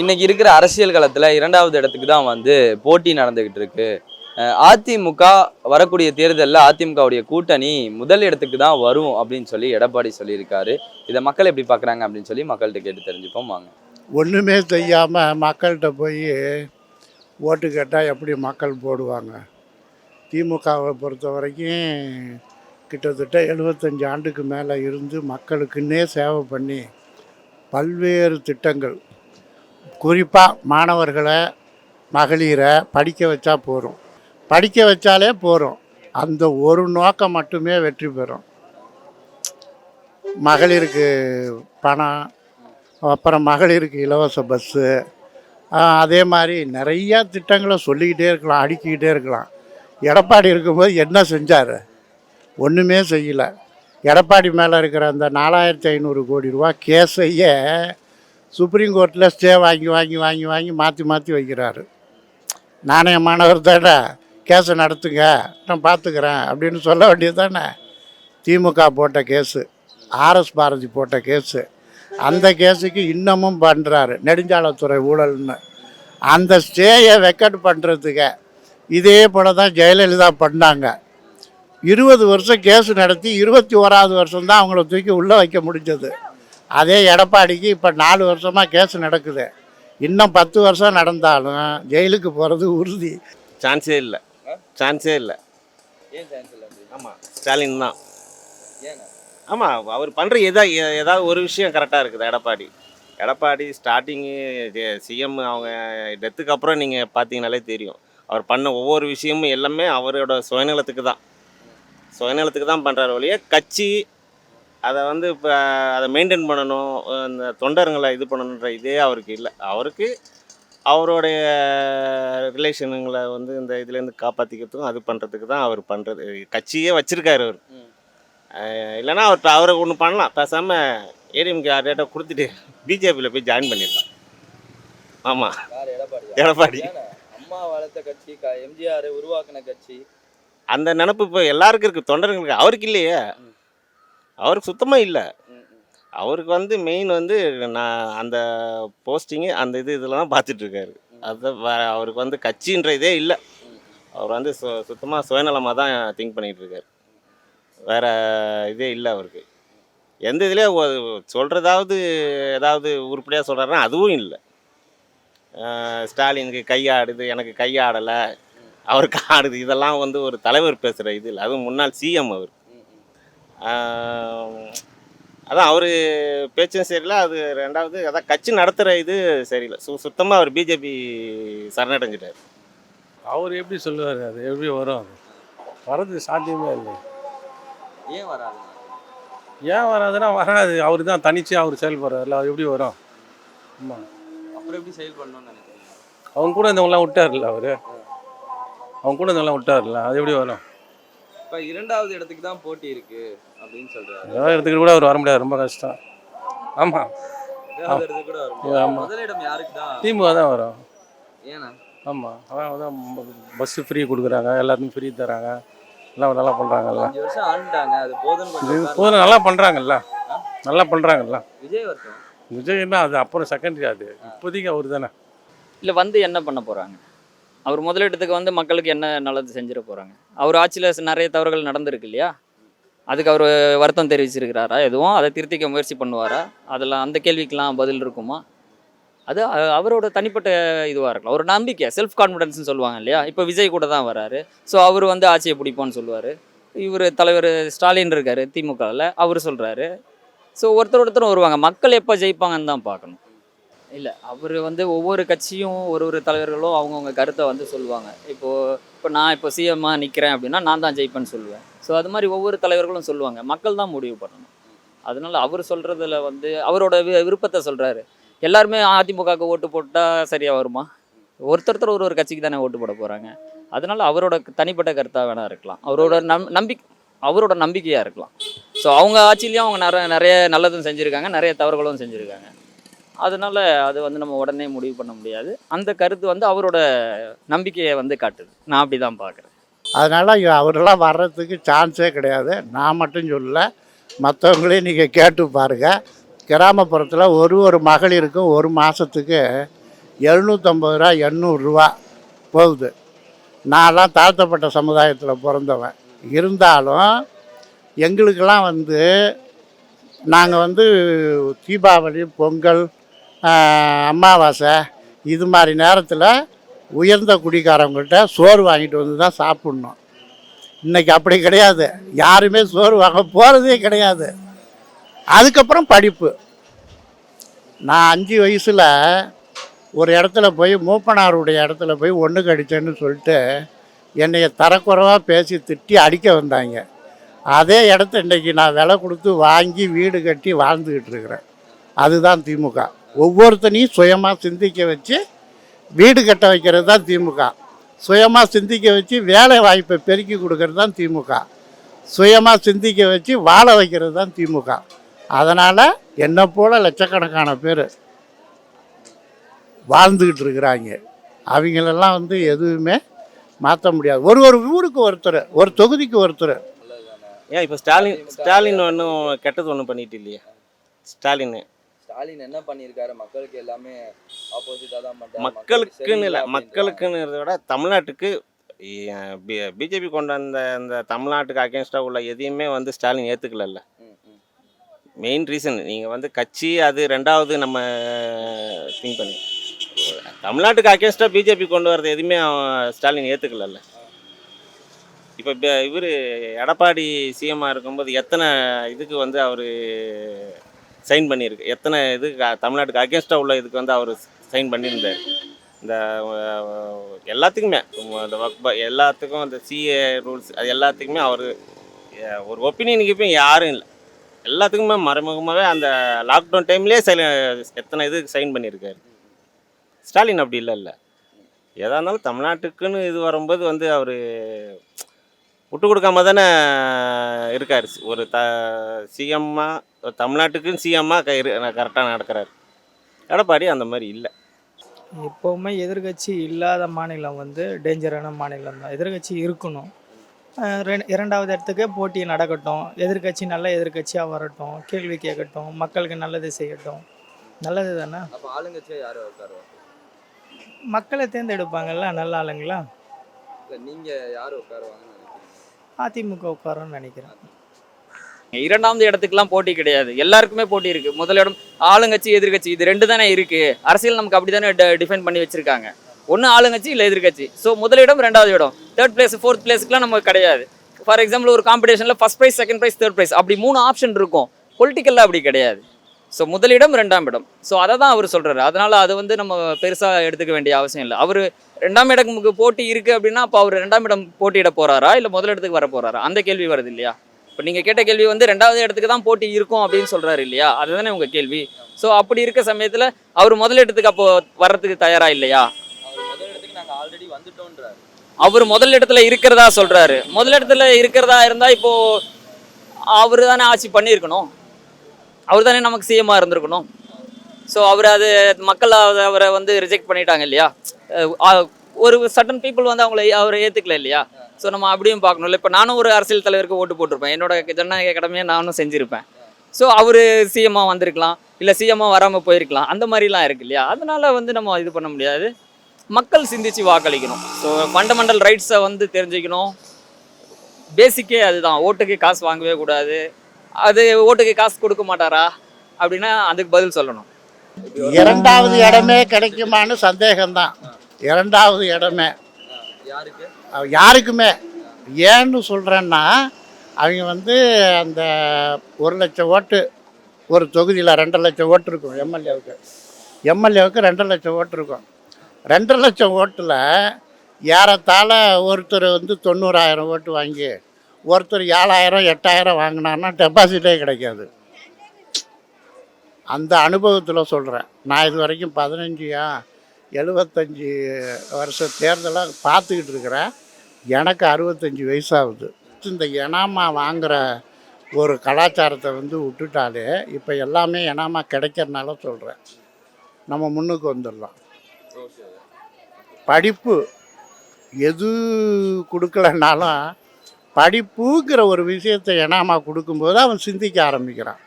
இன்னைக்கு இருக்கிற அரசியல் களத்தில் இரண்டாவது இடத்துக்கு தான் வந்து போட்டி நடந்துகிட்டு இருக்கு. அதிமுக வரக்கூடிய தேர்தலில் அதிமுகவுடைய கூட்டணி முதல் இடத்துக்கு தான் வரும் அப்படின்னு சொல்லி எடப்பாடி சொல்லியிருக்காரு. இதை மக்கள் எப்படி பார்க்குறாங்க அப்படின்னு சொல்லி மக்கள்கிட்ட கேட்டு தெரிஞ்சுப்போம் வாங்க. ஒன்றுமே செய்யாமல் மக்கள்கிட்ட போய் ஓட்டு கேட்டால் எப்படி மக்கள் போடுவாங்க? திமுகவை பொறுத்த வரைக்கும் கிட்டத்தட்ட எழுபத்தஞ்சு ஆண்டுக்கு மேலே இருந்து மக்களுக்குன்னே சேவை பண்ணி பல்வேறு திட்டங்கள் குறிப்பாக மாணவர்களை மகளிரை படிக்க வச்சா போகிறோம் படிக்க வச்சாலே போகிறோம் அந்த ஒரு நோக்கம் மட்டுமே வெற்றி பெறும். மகளிருக்கு பணம் அப்புறம் மகளிருக்கு இலவச பஸ்ஸு அதே மாதிரி நிறையா திட்டங்களை சொல்லிக்கிட்டே இருக்கலாம் அடுக்கிக்கிட்டே இருக்கலாம். எடப்பாடி இருக்கும்போது என்ன செஞ்சார்? ஒன்றுமே செய்யலை. எடப்பாடி மேலே இருக்கிற அந்த நாலாயிரத்தி ஐநூறு கோடி ரூபா கேஸையே சுப்ரீம் கோர்ட்டில் ஸ்டே வாங்கி வாங்கி வாங்கி வாங்கி மாற்றி மாற்றி வைக்கிறாரு. நாணயமானவர் தானே கேஸை நடத்துங்க நான் பார்த்துக்கிறேன் அப்படின்னு சொல்ல வேண்டியது தானே திமுக போட்ட கேஸு ஆர்எஸ் பாரதி போட்ட கேஸு அந்த கேஸுக்கு இன்னமும் பண்ணுறாரு நெடுஞ்சாலைத்துறை ஊழல்னு. அந்த ஸ்டேயை வெக்கட் பண்ணுறதுக்கு இதே போல தான் ஜெயலலிதா பண்ணாங்க. இருபது வருஷம் கேஸ் நடத்தி இருபத்தி ஓராவது வருஷம் தான் அவங்கள தூக்கி உள்ளே வைக்க முடிஞ்சது. அதே எடப்பாடிக்கு இப்போ நாலு வருஷமாக கேஸ் நடக்குது. இன்னும் பத்து வருஷம் நடந்தாலும் ஜெயிலுக்கு போகிறது உறுதி. சான்ஸே இல்லை. சான்ஸே இல்லை. ஆமாம் ஸ்டாலின் தான். ஆமாம் அவர் பண்ணுற எதா ஏதாவது ஒரு விஷயம் கரெக்டாக இருக்குது எடப்பாடி. எடப்பாடி ஸ்டார்டிங்கு சிஎம் அவங்க டெத்துக்கு அப்புறம் நீங்கள் பார்த்தீங்கனாலே தெரியும். அவர் பண்ண ஒவ்வொரு விஷயமும் எல்லாமே அவரோட சுயநலத்துக்கு தான். சுயநலத்துக்கு தான் பண்ணுறாரு ஒழிய கட்சி அதை வந்து இப்போ அதை மெயின்டைன் பண்ணணும் அந்த தொண்டருங்களை இது பண்ணணுன்ற இதே அவருக்கு இல்லை. அவருக்கு அவருடைய ரிலேஷனுங்களை வந்து இந்த இதுலேருந்து காப்பாற்றிக்கிறதுக்கும் அது பண்ணுறதுக்கு தான் அவர் பண்ணுறது கட்சியே வச்சுருக்காரு அவர். அஹ் இல்லைன்னா அவர் அவரை ஒன்று பண்ணலாம். பேசாமல் ஏடிஎம்கே டேட்டா கொடுத்துட்டு பிஜேபியில் போய் ஜாயின் பண்ணிடலாம். ஆமாம் எடப்பாடி? அம்மா வளர்த்த கட்சி எம்ஜிஆர் உருவாக்கின கட்சி. அந்த நினப்பு இப்போ எல்லாருக்கும் இருக்குது தொண்டர்களுக்கு அவருக்கு இல்லையே. அவருக்கு சுத்தமாக இல்லை. அவருக்கு வந்து மெயின் வந்து நான் அந்த போஸ்டிங்கு அந்த இது இதில் தான் பார்த்துட்ருக்காரு அது வே- அவருக்கு வந்து கட்சின்ற இதே இல்லை. அவர் வந்து சு சுத்தமாக சுயநலமாக தான் திங்க் பண்ணிகிட்டு இருக்காரு. வேறு இதே இல்லை அவருக்கு. எந்த இதுலேயே சொல்கிறதாவது ஏதாவது உருப்படியாக சொல்கிறாருன்னா அதுவும் இல்லை. ஸ்டாலினுக்கு கையாடுது எனக்கு கையாடலை. அவருக்கு ஆடுது. இதெல்லாம் வந்து ஒரு தலைவர் பேசுகிற இது இல்லை. அதுவும் முன்னாள் சிஎம் அவர். அதான் அவர் பேச்சும் சரியில்லை அது ரெண்டாவது அதான் கட்சி நடத்துகிற இது சரியில்லை. சு சுத்தமாக அவர் பிஜேபி சரணடைஞ்சிட்டார். அவர் எப்படி சொல்லுவார் அது எப்படி வரும்? அது வரது சாத்தியமே இல்லை. ஏன் வராது? ஏன் வராதுன்னா வராது. அவர் தான் தனிச்சு அவர் செயல்படுறாருல அது எப்படி வரும்? ஆமாம் அப்புறம் எப்படி செயல் பண்ணணும்னு நினைக்கிறீங்க? அவங்க கூட இருந்தவங்களாம் விட்டார்ல அவர்? அவங்க கூட இருந்தவங்களாம் விட்டார்ல அது எப்படி வரும்? இப்போ இரண்டாவது இடத்துக்கு தான் போட்டி இருக்கு அப்படின்னு சொல்றாரு. ஏதாவது இடத்துக்கு கூட அவர் வர முடியாது ரொம்ப கஷ்டம். ஆமாம் இரண்டாவது இடத்துக்கு கூட வரும் ஆமா. முதலிடம் யாருக்கு தான்? திமுக தான் வரும். ஏன்னா? ஆமாம் அதான் தான் பஸ்ஸு ஃப்ரீ கொடுக்குறாங்க எல்லாத்துக்கும் ஃப்ரீ தராங்க எல்லாம் நல்லா பண்ணுறாங்கல்ல அஞ்சு வருஷம் ஆண்டுட்டாங்க அது போதும்னு இது கொஞ்சம் உட்கார்ந்து- போதும் நல்லா பண்ணுறாங்கல்ல நல்லா பண்ணுறாங்கல்ல விஜய் வரட்டும் விஜய்னா அது அப்புறம் செகண்டரி அது. இப்போதைக்கு அவர் தானே இல்லை வந்து என்ன பண்ண போகிறாங்க அவர் முதலீட்டத்துக்கு வந்து மக்களுக்கு என்ன நல்லது செஞ்சிட போகிறாங்க அவர் ஆட்சியில் நிறைய தவறுகள் நடந்திருக்கு இல்லையா? அதுக்கு அவர் வருத்தம் தெரிவிச்சிருக்கிறாரா? எதுவும்? அதை திருத்திக்க முயற்சி பண்ணுவாரா? அதெல்லாம் அந்த கேள்விக்கெலாம் பதில் இருக்குமா? அது அவரோட தனிப்பட்ட இதுவாக இருக்கலாம். ஒரு நம்பிக்கை செல்ஃப் கான்ஃபிடன்ஸ்னு சொல்லுவாங்க இல்லையா? இப்போ விஜய் கூட தான் வராரு. ஸோ அவர் வந்து ஆட்சியை பிடிப்போன்னு சொல்லுவார். இவர் தலைவர் ஸ்டாலின் இருக்கார் திமுகவில் அவர் சொல்கிறாரு ஸோ ஒருத்தர் ஒருத்தரும் வருவாங்க. மக்கள் எப்போ ஜெயிப்பாங்கன்னு தான் பார்க்கணும். இல்லை அவர் வந்து ஒவ்வொரு கட்சியும் ஒரு ஒரு தலைவர்களும் அவங்கவுங்க கருத்தை வந்து சொல்லுவாங்க. இப்போது இப்போ நான் இப்போ சிஎம்மாக நிற்கிறேன் அப்படின்னா நான் தான் ஜெயிப்பேன்னு சொல்லுவேன். ஸோ அது மாதிரி ஒவ்வொரு தலைவர்களும் சொல்லுவாங்க. மக்கள் தான் முடிவு பண்ணணும். அதனால் அவர் சொல்கிறதுல வந்து அவரோட வி- விருப்பத்தை சொல்கிறாரு எல்லாருமே அதிமுகவுக்கு ஓட்டு போட்டால் சரியாக வருமா? ஒருத்தர் ஒரு ஒரு கட்சிக்கு தானே ஓட்டு போட போகிறாங்க அதனால் அவரோட தனிப்பட்ட கருத்தாக வேணால் இருக்கலாம். அவரோட நம் நம்பிக்கை அவரோட நம்பிக்கையாக இருக்கலாம். ஸோ அவங்க ஆட்சியிலையும் அவங்க நிறைய நிறைய நல்லதும் செஞ்சுருக்காங்க நிறைய தவறுகளும் செஞ்சுருக்காங்க. அதனால் அது வந்து நம்ம உடனே முடிவு பண்ண முடியாது. அந்த கருத்து வந்து அவரோட நம்பிக்கையை வந்து காட்டுது. நான் அப்படி தான் பார்க்குறேன். அதனால் அவரெல்லாம் வர்றதுக்கு சான்ஸே கிடையாது. நான் மட்டும் சொல்லல மற்றவங்களையும் நீங்கள் கேட்டு பாருங்கள் கிராமப்புறத்தில் ஒரு ஒரு மகளிருக்கும் ஒரு மாதத்துக்கு எழுநூற்றம்பது ரூபா எண்ணூறுரூவா போகுது. நான்லாம் தாழ்த்தப்பட்ட சமுதாயத்தில் பிறந்தவன். இருந்தாலும் எங்களுக்கெல்லாம் வந்து நாங்கள் வந்து தீபாவளி பொங்கல் அமாவாசை இது மாதிரி நேரத்தில் உயர்ந்த குடிக்காரவங்கள்ட்ட சோறு வாங்கிட்டு வந்து தான் சாப்பிட்ணும். இன்றைக்கி அப்படி கிடையாது. யாருமே சோறு வாங்க போகிறதே கிடையாது. அதுக்கப்புறம் படிப்பு. நான் அஞ்சு வயசில் ஒரு இடத்துல போய் மூப்பனாருடைய இடத்துல போய் ஒன்று கடிச்சேன்னு சொல்லிட்டு என்னைய தரக்குறைவாக பேசி திட்டி அடிக்க வந்தாங்க. அதே இடத்த இன்றைக்கி நான் விலை கொடுத்து வாங்கி வீடு கட்டி வாழ்ந்துக்கிட்டு இருக்கிறேன். அதுதான் திமுக. ஒவ்வொருத்தனையும் சுயமாக சிந்திக்க வச்சு வீடு கட்ட வைக்கிறது தான் திமுக. சுயமாக சிந்திக்க வச்சு வேலை வாய்ப்பை பெருக்கி கொடுக்கறது தான் திமுக. சுயமாக சிந்திக்க வச்சு வாழ வைக்கிறது தான் திமுக. அதனால் என்னை போல் லட்சக்கணக்கான பேர் வாழ்ந்துக்கிட்டு இருக்கிறாங்க. அவங்களெல்லாம் வந்து எதுவுமே மாற்ற முடியாது. ஒரு ஒரு ஊருக்கு ஒருத்தர் ஒரு தொகுதிக்கு ஒருத்தர். ஏன் இப்போ ஸ்டாலின் ஸ்டாலின் ஒன்றும் கெட்டது ஒன்றும் பண்ணிட்டு இல்லையா? ஸ்டாலின். ஸ்டாலின் என்ன பண்ணியிருக்காரு? மக்களுக்கு எல்லாமே ஆப்போசிட்டா தான் பண்றாரு. மக்களுக்குன்னு இல்லை மக்களுக்கு மக்களுக்குன்னு விட தமிழ்நாட்டுக்கு பிஜேபி கொண்டு வந்த அந்த தமிழ்நாட்டுக்கு அகேன்ஸ்டாக உள்ள எதையுமே வந்து ஸ்டாலின் ஏற்றுக்கலல்ல மெயின் ரீசன் நீங்கள் வந்து கட்சி அது ரெண்டாவது நம்ம திங்க் பண்ணி. தமிழ்நாட்டுக்கு அகேன்ஸ்டாக பிஜேபி கொண்டு வரது எதுவுமே ஸ்டாலின் ஏற்றுக்கலல்ல இப்போ இவர் எடப்பாடி சிஎம்மாக இருக்கும்போது எத்தனை இதுக்கு வந்து அவர் சைன் பண்ணியிருக்கு. எத்தனை இதுக்கு தமிழ்நாட்டுக்கு அகேன்ஸ்டாக உள்ள இதுக்கு வந்து அவர் சைன் பண்ணியிருந்தார். இந்த எல்லாத்துக்குமே. இந்த work எல்லாத்துக்கும் அந்த சிஏ ரூல்ஸ் அது எல்லாத்துக்குமே அவர் ஒரு ஒப்பீனியனுக்கு இப்போ யாரும் இல்லை. எல்லாத்துக்குமே மறைமுகமாகவே அந்த லாக்டவுன் டைம்லேயே சைல எத்தனை இது சைன் பண்ணியிருக்காரு. ஸ்டாலின் அப்படி இல்லை இல்லை. எதாக இருந்தாலும் தமிழ்நாட்டுக்குன்னு இது வரும்போது வந்து அவர் விட்டு கொடுக்காம தானே இருக்கார். ஒரு த சிஎம்மா தமிழ்நாட்டுக்குன்னு சிஎம்மா கரெக்டாக நடக்கிறாரு. எடப்பாடி அந்த மாதிரி இல்லை. எப்போவுமே எதிர்க்கட்சி இல்லாத மாநிலம் வந்து டேஞ்சரான மாநிலம் தான். எதிர்க்கட்சி இருக்கணும். இரண்டாவது இடத்துக்கு போட்டி நடக்கட்டும். எதிர்க்கட்சி நல்ல எதிர்க்கட்சியாக வரட்டும். கேள்வி கேட்கட்டும். மக்களுக்கு நல்லது செய்யட்டும். நல்லது தானே? மக்களை தேர்ந்தெடுப்பாங்கல்ல நல்ல ஆளுங்களா? இல்ல நீங்க யாரு நினைக்கிறீங்க? அதிமுக உட்காரன்னு நினைக்கிறேன். இரண்டாவது இடத்துக்குலாம் போட்டி கிடையாது. எல்லாருக்குமே போட்டி இருக்கு. முதல் இடம் ஆளுங்கட்சி எதிர்கட்சி. இது ரெண்டு தானே இருக்கு. அரசியல் நமக்கு அப்படி தானே டிஃபைன் பண்ணி வச்சிருக்காங்க. ஒன்று ஆளுங்கட்சி இல்லை எதிர்க்கட்சி ஸோ முதலிடம் ரெண்டாவது இடம். தேர்ட் பிளேஸ் ஃபோர்த் பிளேஸ்க்குலாம் நமக்கு கிடையாது. ஃபார் எக்ஸாம்பிள் ஒரு காம்படிஷனில் first prize second prize third prize அப்படி மூணு ஆப்ஷன் இருக்கும். பொலிட்டிக்கலில் அப்படி கிடையாது. ஸோ முதலிடம் ரெண்டாம் இடம். ஸோ அதை தான் அவர் சொல்கிறாரு அதனால அது வந்து நம்ம பெருசாக எடுத்துக்க வேண்டிய அவசியம் இல்லை. அவர் ரெண்டாம் இடமுக்கு போட்டி இருக்குது அப்படின்னா அப்போ அவர் ரெண்டாம் இடம் போட்டியிட போறாரா? இல்லை முதலிடத்துக்கு வர போறாரா? அந்த கேள்வி வருது இல்லையா? இப்போ நீங்கள் கேட்ட கேள்வி வந்து ரெண்டாவது இடத்துக்கு தான் போட்டி இருக்கும் அப்படின்னு சொல்கிறாரு இல்லையா? அதுதானே உங்கள் கேள்வி. ஸோ அப்படி இருக்க சமயத்தில் அவர் முதலிடத்துக்கு அப்போ வர்றதுக்கு தயாரா இல்லையா? அவர் முதல் இடத்துக்கு ஆல்ரெடி அவர் இடத்துல இருக்கிறதா சொல்றாரு. முதல் இடத்துல இருக்கிறதா இருந்தா இப்போ அவர் தானே ஆட்சி பண்ணியிருக்கணும். அவர் தானே நமக்கு சிஎம்மாக இருந்திருக்கணும். ஸோ அவர் அது மக்கள் அவரை வந்து ரிஜெக்ட் பண்ணிட்டாங்க இல்லையா? ஒரு சட்டன் பீப்புள் வந்து அவங்கள அவரை ஏற்றுக்கல இல்லையா? ஸோ நம்ம அப்படியும் பார்க்கணும்ல. இப்போ நானும் ஒரு அரசியல் தலைவருக்கு ஓட்டு போட்டிருப்பேன். என்னோட ஜனநாயக கடமையை நானும் செஞ்சுருப்பேன். ஸோ அவர் சிஎம்மா வந்திருக்கலாம். இல்லை சிஎம்மா வராமல் போயிருக்கலாம். அந்த மாதிரிலாம் இருக்கு இல்லையா? அதனால வந்து நம்ம இது பண்ண முடியாது. மக்கள் சிந்திச்சு வாக்களிக்கணும். ஸோ ஃபண்டமெண்டல் ரைட்ஸை வந்து தெரிஞ்சுக்கணும். பேசிக்கே அதுதான். ஓட்டுக்கு காசு வாங்கவே கூடாது. அது ஓட்டுக்கு காசு கொடுக்க மாட்டாரா? அப்படின்னா அதுக்கு பதில் சொல்லணும். இரண்டாவது இடமே கிடைக்குமான்னு சந்தேகம்தான். இரண்டாவது இடமே. யாருக்கு? யாருக்குமே. ஏன்னு சொல்கிறேன்னா அவங்க வந்து அந்த ஒரு லட்சம் ஓட்டு ஒரு தொகுதியில் ரெண்டரை லட்சம் ஓட்டு இருக்கும் எம்எல்ஏவுக்கு. எம்எல்ஏவுக்கு ரெண்டரை லட்சம் ஓட்டு இருக்கும். ரெண்டரை லட்சம் ஓட்டில் ஏறத்தாழ ஒருத்தர் வந்து தொண்ணூறாயிரம் ஓட்டு வாங்கி ஒருத்தர் ஏழாயிரம் எட்டாயிரம் வாங்கினான்னா டெபாசிட்டே கிடைக்காது. அந்த அனுபவத்தில் சொல்கிறேன் நான் இது வரைக்கும் பதினஞ்சியா எழுபத்தஞ்சி வருஷ தேர்தலாக பார்த்துக்கிட்டு இருக்கிறேன். எனக்கு அறுபத்தஞ்சி வயசாகுது. இந்த எனாமா வாங்குகிற ஒரு கலாச்சாரத்தை வந்து விட்டுட்டாலே இப்போ எல்லாமே எனாமா கிடைக்கிறனால சொல்கிறேன் நம்ம முன்னுக்கு வந்துடலாம். படிப்பு எது கொடுக்கலனாலும் படிப்புங்கிற ஒரு விஷயத்தை எனாமா கொடுக்கும்போது அவன் சிந்திக்க ஆரம்பிக்கிறான்.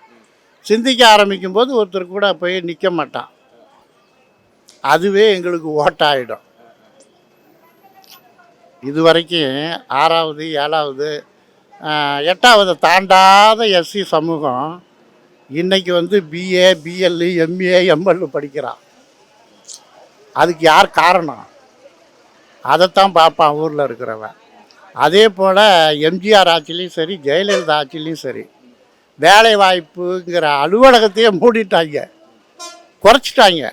சிந்திக்க ஆரம்பிக்கும்போது ஒருத்தர் கூட போய் நிற்க மாட்டான். அதுவே எங்களுக்கு ஓட்டாயிடும். இது வரைக்கும் ஆறாவது ஏழாவது எட்டாவது தாண்டாத எஸ்சி சமூகம் இன்னைக்கு வந்து பிஏ பிஎல்லு எம்ஏ எம்எல் படிக்கிறான் அதுக்கு யார் காரணம்? அதைத்தான் பார்ப்பான் ஊரில் இருக்கிறவன். அதே போல் எம்ஜிஆர் ஆட்சிலையும் சரி ஜெயலலிதா ஆட்சிலையும் சரி வேலை வாய்ப்புங்கிற அலுவலகத்தையே மூடிட்டாங்க. குறைச்சிட்டாங்க.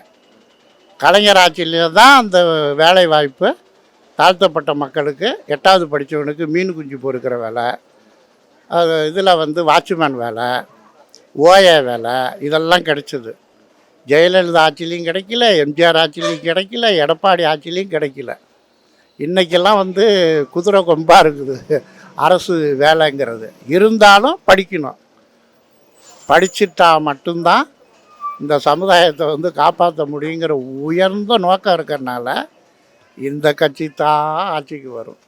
கலைஞர் ஆட்சியில தான் அந்த வேலை வாய்ப்பு தாழ்த்தப்பட்ட மக்களுக்கு எட்டாவது படித்தவனுக்கு மீன் குஞ்சு பொறுக்கிற வேலை அது இதில் வந்து வாட்ச்மேன் வேலை ஓஏ வேலை இதெல்லாம் கிடைச்சிது. ஜெயலலிதா ஆட்சிலையும் கிடைக்கல எம்ஜிஆர் ஆட்சிலையும் கிடைக்கல எடப்பாடி ஆட்சிலையும் கிடைக்கல. இன்றைக்கெல்லாம் வந்து குதிரை கொம்பாக இருக்குது அரசு வேலைங்கிறது. இருந்தாலும் படிக்கணும். படிச்சிட்டா மட்டும்தான் இந்த சமுதாயத்தை வந்து காப்பாற்ற முடியுங்கிற உயர்ந்த நோக்கம் இருக்கிறனால இந்த கட்சி தான் ஆட்சிக்கு வரும்.